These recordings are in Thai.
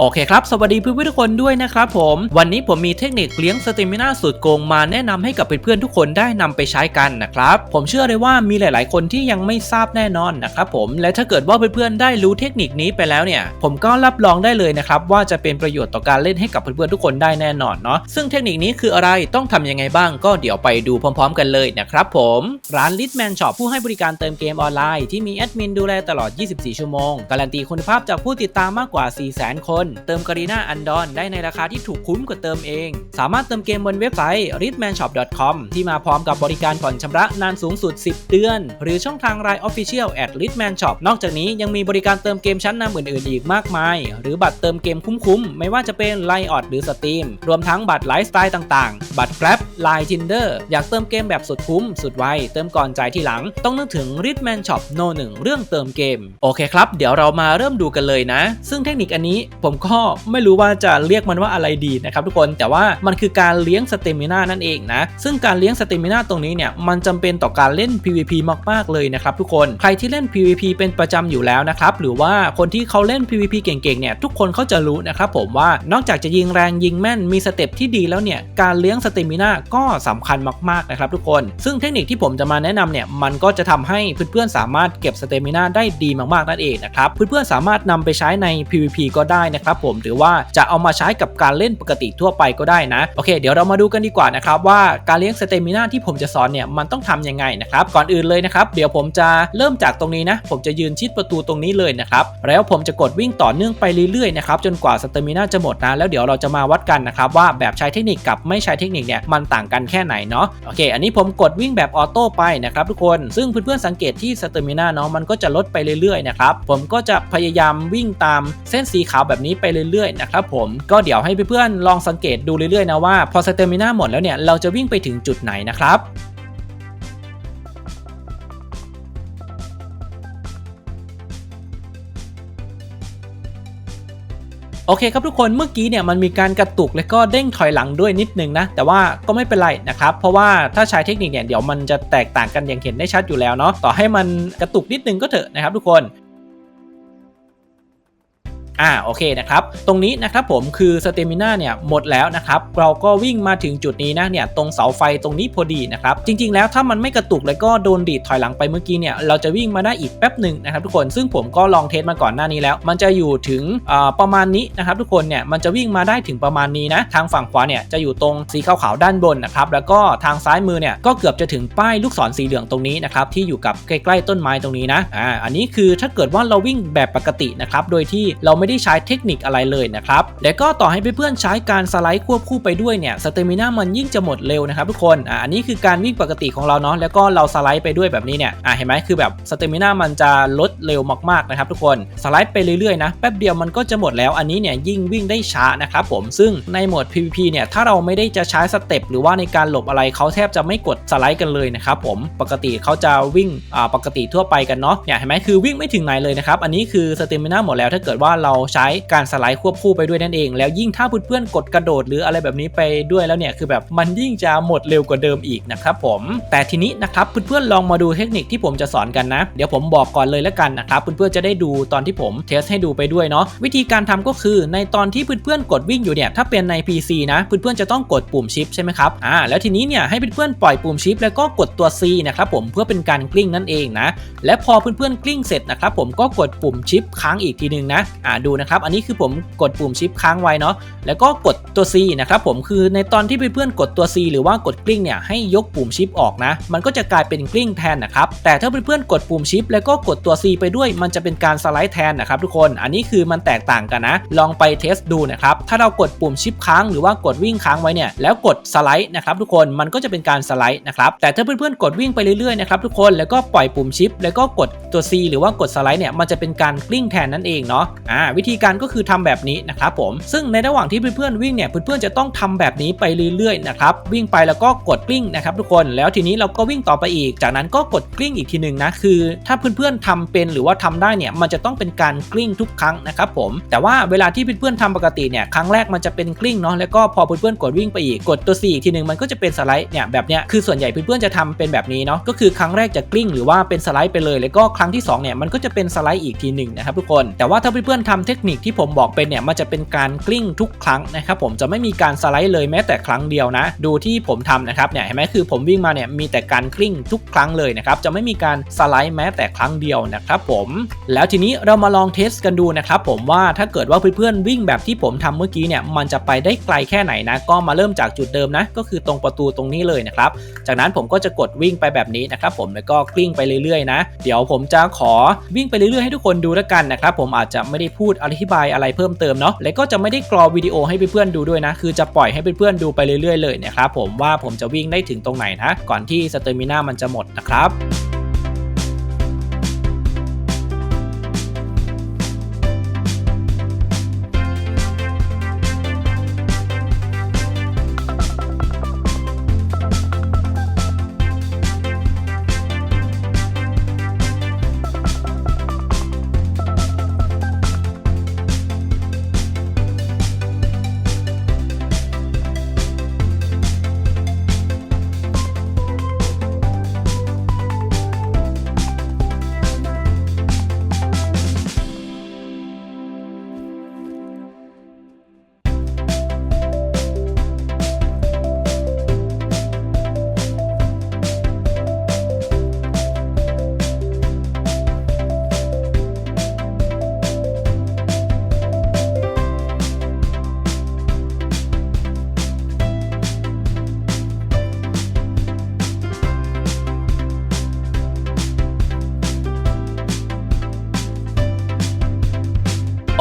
โอเคครับ สวัสดีเพื่อนๆทุกคนด้วยนะครับผม วันนี้ผมมีเทคนิคเลี้ยงสเตมินาสุดโกงมาแนะนำให้กับเพื่อนๆทุกคนได้นำไปใช้กันนะครับ ผมเชื่อเลยว่ามีหลายๆ คนที่ยังไม่ทราบแน่นอนนะครับผมและถ้าเกิดว่าเพื่อนๆได้รู้เทคนิคนี้ไปแล้วเนี่ย ผมก็รับรองได้เลยนะครับว่าจะเป็นประโยชน์ต่อการเล่นให้กับเพื่อนๆทุกคนได้แน่นอนเนาะซึ่งเทคนิคนี้คืออะไรต้องทำยังไงบ้างก็เดี๋ยวไปดูพร้อม ๆ กันเลยนะครับผมร้าน Litman Shop ผู้ให้บริการเติมเกมออนไลน์ที่มีแอดมินดูแลตลอด 24 ชั่วโมงการันตีคุณภาพจากผู้ติดตามมากกว่า 400,000 คนเติมการีนาอันดอนได้ในราคาที่ถูกคุ้มกว่าเติมเอง สามารถเติมเกมบนเว็บไซต์ ritmanshop.com ที่มาพร้อมกับบริการผ่อนชำระนานสูงสุด 10 เดือน หรือช่องทาง Line Official at ritmanshop นอกจากนี้ยังมีบริการเติมเกมชั้นนำอื่นๆอีกมากมาย หรือบัตรเติมเกมคุ้มๆ ไม่ว่าจะเป็น l i ออดหรือ Steam รวมทั้งบัตรไลฟ์สไตล์ต่างๆ บัตร Grab Line Tinder อยากเติมเกมแบบสุดคุ้ม สุดไวเติมก่อนจ่ายทีหลัง ต้องนึกถึง Ritman Shop No 1เรื่องเติมเกม โอเคครับ เดี๋ยวเรามาเริ่มดูกันเลยนะ ซึ่งเทคนิคอันนี้ผมก็ไม่รู้ว่าจะเรียกมันว่าอะไรดีนะครับทุกคนแต่ว่ามันคือการเลี้ยงสเตมินานั่นเองนะซึ่งการเลี้ยงสเตมินาตรงนี้เนี่ยมันจำเป็นต่อการเล่น PVP มากๆเลยนะครับทุกคนใครที่เล่น PVP เป็นประจำอยู่แล้วนะครับหรือว่าคนที่เขาเล่น PVP เก่งๆเนี่ยทุกคนเขาจะรู้นะครับผมว่านอกจากจะยิงแรงยิงแม่นมีสเต็ปที่ดีแล้วเนี่ยการเลี้ยงสเตมินาก็สำคัญมากๆนะครับทุกคน ซึ่งเทคนิคที่ผมจะมาแนะนำเนี่ยมันก็จะทำให้เพื่อนๆสามารถเก็บสเตมินาได้ดีมากๆนั่นเองนะครับเพื่อนๆสามารถนำไปใช้ใน PVP ก็ได้นะครับผมหรือว่าจะเอามาใช้กับการเล่นปกติทั่วไปก็ได้นะ โอเค เดี๋ยวเรามาดูกันดีกว่านะครับว่าการเลี้ยงสเตมินาที่ผมจะสอนเนี่ยมันต้องทำยังไงนะครับก่อนอื่นเลยนะครับเดี๋ยวผมจะเริ่มจากตรงนี้นะ ผมจะยืนชิดประตูตรงนี้เลยนะครับแล้วผมจะกดวิ่งต่อเนื่องไปเรื่อยๆนะครับจนกว่าสเตมินาจะหมดนะแล้วเดี๋ยวเราจะมาวัดกันนะครับว่าแบบใช้เทคนิคกับไม่ใช้เทคนิคเนี่ยมันต่างกันแค่ไหนเนาะโอเค อันนี้ผมกดวิ่งแบบออโต้ไปนะครับทุกคนซึ่งเพื่อนๆสังเกตที่สเตมินาเนาะมันก็จะลดไปเรื่อยๆนะครับผมก็จะพยายามวิ่งตามเส้นสีขาวแบบนี้ไปเรื่อยๆนะครับผมก็เดี๋ยวให้เพื่อนๆลองสังเกตดูเรื่อยๆนะว่าพอสเตมินาหมดแล้วเนี่ยเราจะวิ่งไปถึงจุดไหนนะครับโอเคครับทุกคนเมื่อกี้เนี่ยมันมีการกระตุกและก็เด้งถอยหลังด้วยนิดนึงนะ แต่ว่าก็ไม่เป็นไรนะครับ เพราะว่าถ้าใช้เทคนิคเนี่ยเดี๋ยวมันจะแตกต่างกันอย่างเห็นได้ชัดอยู่แล้วเนาะต่อให้มันกระตุกนิดนึงก็เถอะนะครับทุกคน อ่าโอเคนะครับ ตรงนี้นะครับผมคือสเตมิน่าเนี่ยหมดแล้วนะครับเราก็วิ่งมาถึงจุดนี้นะเนี่ยตรงเสาไฟตรงนี้พอดีนะครับจริง ๆ แล้วถ้ามันไม่กระตุกแล้วก็โดนดีดถอยหลังไปเมื่อกี้เนี่ยเราจะวิ่งมาได้อีกแป๊บหนึ่งนะครับทุกคนซึ่งผมก็ลองเทสมาก่อนหน้านี้แล้ว มันจะอยู่ถึงประมาณนี้นะครับทุกคนเนี่ยมันจะวิ่งมาได้ถึงประมาณนี้นะทางฝั่งขวาเนี่ยจะอยู่ตรงสีขาวๆด้านบนนะครับแล้วก็ทางซ้ายมือเนี่ยก็เกือบจะถึงป้ายลูกศรสีเหลืองตรงนี้นะครับที่อยู่กับใกล้ๆต้นไม้ตรงนี้นะอ่าอันนี้คือถ้าเกิดว่าเราวิ่งแบบปกตินะครับโดยที่เราไม่ได้ใช้เทคนิคอะไรเลยนะครับแล้วก็ต่อให้เพื่อนๆใช้การสไลด์ควบคู่ไปด้วยเนี่ยสเตมินามันยิ่งจะหมดเร็วนะครับทุกคนอ่าอันนี้คือการวิ่งปกติของเราเนาะแล้วก็เราสไลด์ไปด้วยแบบนี้เนี่ยอ่าเห็นไหมคือแบบสเตมินามันจะลดเร็วมากๆนะครับทุกคนสไลด์ไปเรื่อยๆนะแป๊บเดียวมันก็จะหมดแล้วอันนี้เนี่ยยิ่งวิ่งได้ช้านะครับผมซึ่งในโหมด PVP เนี่ยถ้าเราไม่ได้จะใช้สเต็ปหรือว่าในการหลบอะไรเขาแทบจะไม่กดสไลด์กันเลยนะครับผมปกติเขาจะวิ่งอ่าปกติทั่วไปกันเนาะเนี่ยเห็นไหมคือวิ่งไม่ถึงไหนเลยนะครับอันนี้คือสเตมินาหมดแล้วถ้าเกิดว่าเราใช้การสไลด์ควบคู่ไปด้วยนั่นเอง แล้วยิ่งถ้าเพื่อนๆกดกระโดดหรืออะไรแบบนี้ไปด้วยแล้วเนี่ยคือแบบมันยิ่งจะหมดเร็วกว่าเดิมอีกนะครับผมแต่ทีนี้นะครับเพื่อนๆลองมาดูเทคนิคที่ผมจะสอนกันนะ เดี๋ยวผมบอกก่อนเลยแล้วกันนะครับเพื่อนๆจะได้ดูตอนที่ผมเทสให้ดูไปด้วยเนาะวิธีการทำก็คือในตอนที่เพื่อนๆกดวิ่งอยู่เนี่ยถ้าเป็นใน PC นะเพื่อนๆจะต้องกดปุ่มชิปใช่ไหมครับอ่าแล้วทีนี้เนี่ยให้เพื่อนๆปล่อยปุ่มชิปแล้วก็กดตัว C นะครับผมเพื่อเป็นการกลิ้งนั่นเองนะและพอเพื่อนๆกลิ้งเสร็จนะครับผมก็กดปุ่มชิปค้างอีกทีนึงนะอ่าดูนะครับ อันนี้คือผมกดปุ่มชิปค้างไว้เนาะ แล้วก็กดตัว C นะครับผม คือในตอนที่เพื่อนๆกดตัว C หรือว่ากดกลิ้งเนี่ยให้ยกปุ่มชิปออกนะ มันก็จะกลายเป็นกลิ้งแทนนะครับ แต่ถ้าเพื่อนๆกดปุ่มชิปแล้วก็กดตัว C ไปด้วย มันจะเป็นการสไลด์แทนนะครับทุกคน อันนี้คือมันแตกต่างกันนะ ลองไปเทสดูนะครับ ถ้าเรากดปุ่มชิปค้างหรือว่ากดวิ่งค้างไว้เนี่ย แล้วกดสไลด์นะครับทุกคน มันก็จะเป็นการสไลด์นะครับ แต่ถ้าเพื่อนๆกดวิ่งไปเรื่อยๆนะครับทุกคน แล้วก็ปล่อยปุ่มชิป แล้วก็กดตัว C หรือว่ากดสไลด์เนี่ย มันจะเป็นการกลิ้งแทนนั่นเองเนาะ อ่าวิธีการก็คือทำแบบนี้นะครับผม ซึ่งในระหว่างที่เพื่อนๆวิ่งเนี่ยเพื่อนๆจะต้องทำแบบนี้ไปเรื่อยๆนะครับวิ่งไปแล้วก็กดกลิ้งนะครับทุกคนแล้วทีนี้เราก็วิ่งต่อไปอีก จากนั้นก็กดกลิ้งอีกทีหนึ่งนะคือ ถ้าเพื่อนๆทำเป็นหรือว่าทำได้เนี่ยมันจะต้องเป็นการกลิ้งทุกครั้งนะครับผมแต่ว่าเวลาที่เพื่อนๆทำปกติเนี่ยครั้งแรกมันจะเป็นกลิ้งเนาะแล้วก็พอเพื่อนๆกดวิ่งไปอีกกดตัว C อีกทีหนึ่งมันก็จะเป็นสไลด์เนี่ยแบบเนี้ยคือส่วนใหญ่เพื่อนๆจะทำเป็นแบบนี้เนาะก็คือครั้งแรกจะกลิ้งหรือว่าเป็นสไลด์ไปเลย แล้วก็ครั้งที่สองเนี่ยมันก็จะเป็นสไลด์อีกทีหนึ่งนะครับทุกคนแต่ว่าถ้าเพื่อนๆทำเทคนิคที่ผมบอกเป็นเนี่ยมันจะเป็นการกลิ้งทุกครั้งนะครับผมจะไม่มีการสไลด์เลยแม้แต่ครั้งเดียวนะ ดูที่ผมทำนะครับเนี่ยเห็นไหมคือผมวิ่งมาเนี่ยมีแต่การกลิ้งทุกครั้งเลยนะครับจะไม่มีการสไลด์แม้แต่ครั้งเดียวนะครับผมแล้วทีนี้เรามาลองเทสกันดูนะครับผมว่าถ้าเกิดว่าเพื่อนๆวิ่งแบบที่ผมทำเมื่อกี้เนี่ยมันจะไปได้ไกลแค่ไหนนะ ก็มาเริ่มจากจุดเดิมนะก็คือตรงประตูตรงนี้เลยนะครับจากนั้นผมก็จะกดวิ่งไปแบบนี้นะครับผมแล้วก็กลิ้งไปเรื่อยๆนะ เดี๋ยวผมจะขอวิ่งไปเรื่อยๆให้ทุกคนดูแล้วกันนะครับผมอาจจะไม่ได้พูดอธิบายอะไรเพิ่มเติมเนาะและก็จะไม่ได้กรอวิดีโอให้เพื่อนๆดูด้วยนะ คือจะปล่อยให้เพื่อนๆดูไปเรื่อยๆเลยนะครับผมว่าผมจะวิ่งได้ถึงตรงไหนนะก่อนที่สเตอร์มินามันจะหมดนะครับ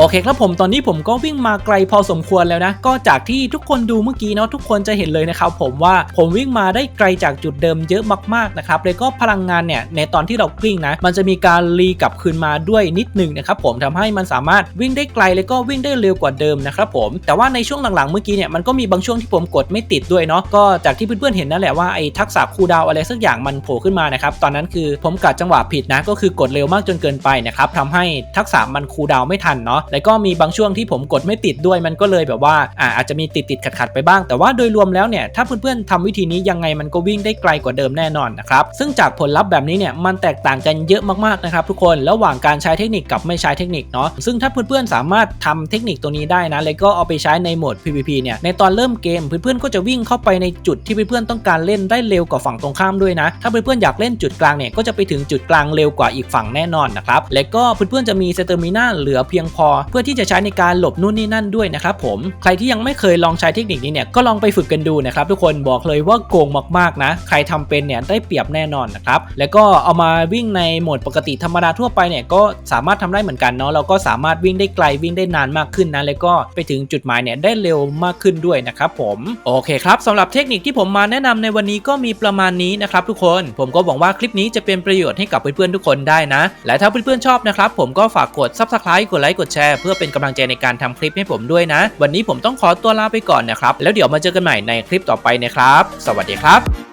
เคครับผมตอนนี้ผมก็วิ่งมาไกลพอสมควรแล้วนะ ก็จากที่ทุกคนดูเมื่อกี้เนาะทุกคนจะเห็นเลยนะครับผมว่าผมวิ่งมาได้ไกลจากจุดเดิมเยอะมากๆนะครับแล้วก็พลังงานเนี่ยในตอนที่เรากลิ้งนะ มันจะมีการรีกลับคืนมาด้วยนิดหนึ่งนะครับผมทำให้มันสามารถวิ่งได้ไกลแล้วก็วิ่งได้เร็วกว่าเดิมนะครับผมแต่ว่าในช่วงหลังๆเมื่อกี้เนี่ยมันก็มีบางช่วงที่ผมกดไม่ติดด้วยเนาะก็จากที่เพื่อนๆเห็นนั่นแหละว่าไอ้ทักษะคูดาวอะไรสักอย่างมันโผล่ขึ้นมานะครับตอนนั้นคือผมกัดจังหวะผิดนะก็คือกดเร็วมากจนเกินไปนะครับทำให้ทักษะมันคูดาวไม่ทันเนาะแล้วก็มีบางช่วงที่ผมกดไม่ติดด้วยมันก็เลยแบบว่าอาอาจจะมีติดติดขัดขัดไปบ้าง แต่ว่าโดยรวมแล้วเนี่ยถ้าเพื่อนๆทำวิธีนี้ยังไงมันก็วิ่งได้ไกลกว่าเดิมแน่นอนนะครับซึ่งจากผลลัพธ์แบบนี้เนี่ยมันแตกต่างกันเยอะมากๆนะครับทุกคนระหว่างการใช้เทคนิคกับไม่ใช้เทคนิคเนาะซึ่งถ้าเพื่อนๆสามารถทำเทคนิคตัวนี้ได้นะแล้วก็เอาไปใช้ในโหมด PVP เนี่ยในตอนเริ่มเกมเพื่อนๆก็จะวิ่งเข้าไปในจุดที่เพื่อนๆต้องการเล่นได้เร็วกว่าฝั่งตรงข้ามด้วยนะ ถ้าเพื่อนๆอยากเล่นจุดกลางเนี่ยก็จะไปถึงจุดกลางเร็วกว่าอีกฝั่งแน่นอนนะครับและก็เพื่อนๆจะมีเซตอร์มินาเหลือเพียงพอเพื่อที่จะใช้ในการหลบนู่นนี่นั่นด้วยนะครับผมใครที่ยังไม่เคยลองใช้เทคนิคนี้เนี่ยก็ลองไปฝึกกันดูนะครับทุกคนบอกเลยว่าโกงมากๆนะใครทำเป็นเนี่ยได้เปรียบแน่นอนนะครับแล้วก็เอามาวิ่งในโหมดปกติธรรมดาทั่วไปเนี่ยก็สามารถทำได้เหมือนกันเนาะเราก็สามารถวิ่งได้ไกลวิ่งได้นานมากขึ้นนะแล้วก็ไปถึงจุดหมายเนี่ยได้เร็วมากขึ้นด้วยนะครับผมโอเคครับสำหรับเทคนิคที่ผมมาแนะนำในวันนี้ก็มีประมาณนี้นะครับทุกคนผมก็หวังว่าคลิปนี้จะเป็นประโยชน์ให้กับเพื่อนๆทุกคนได้นะ และถ้าเพื่อนๆชอบนะครับผมก็ฝากกด subscribe กดไลค์กดแชร์เพื่อเป็นกำลังใจในการทำคลิปให้ผมด้วยนะ วันนี้ผมต้องขอตัวลาไปก่อนนะครับ แล้วเดี๋ยวมาเจอกันใหม่ในคลิปต่อไปนะครับ สวัสดีครับ